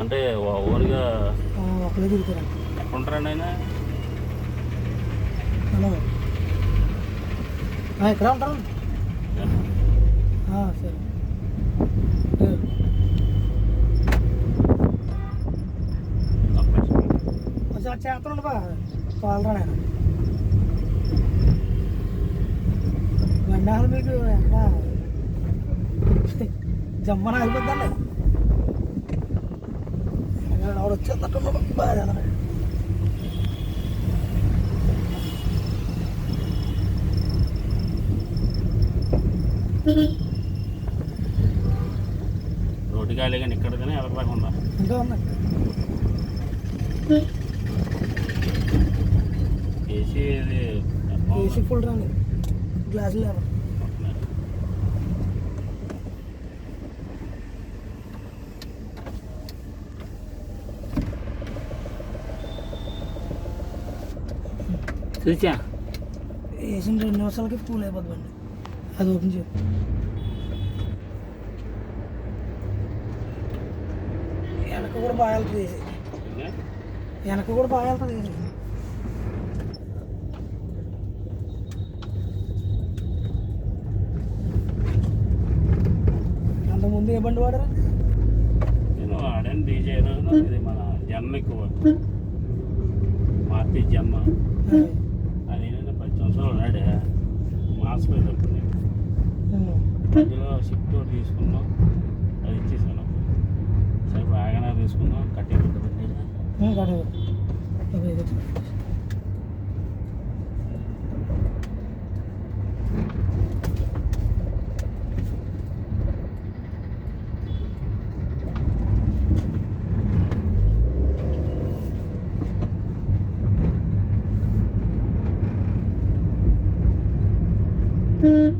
అంటే ఓన్గా ఒకళ్ళే తిరుగుతారు? ఎక్కడ ఉంటారండి ఆయన హలో. ఆ, ఇక్కడ ఉంటారు. సరే. ఏ, కొంచెం అటు చేస్తాను బా. తోలరా నేను బండి అసలు మీకు ఎక్కడ? జమ్మన అయిపోద్దండి ఆవిడ వచ్చేటట్టున్నాడు బాగా రోడ్డు ఖాళీ కానీ ఇక్కడ కానీ వెళ్ళకుండా ఇంకా ఉన్నాయి ఏసీ ఇది ఏసీ ఫుల్ రాని గ్లాసులు లేవు చూసా వేసిన రెండు నిమిషాలకి ఫుల్ అయిపోద్ది బండి. అది ఓపెన్ చేయ. వెనక కూడా బాగా వెళ్తుంది వెనక కూడా బాగా వెళ్తుంది అంతకుముందు ఏ బండి వాడారు? నేను ఆడాను డీజే మన జన్మ ఎక్కువ. నేను మధ్యలో షిఫ్ట్ ఒకటి తీసుకున్నాం. అది ఇచ్చేసాను. సరే బాగానే తీసుకున్నాం కట్టే పెట్టుబడి Mm-hmm.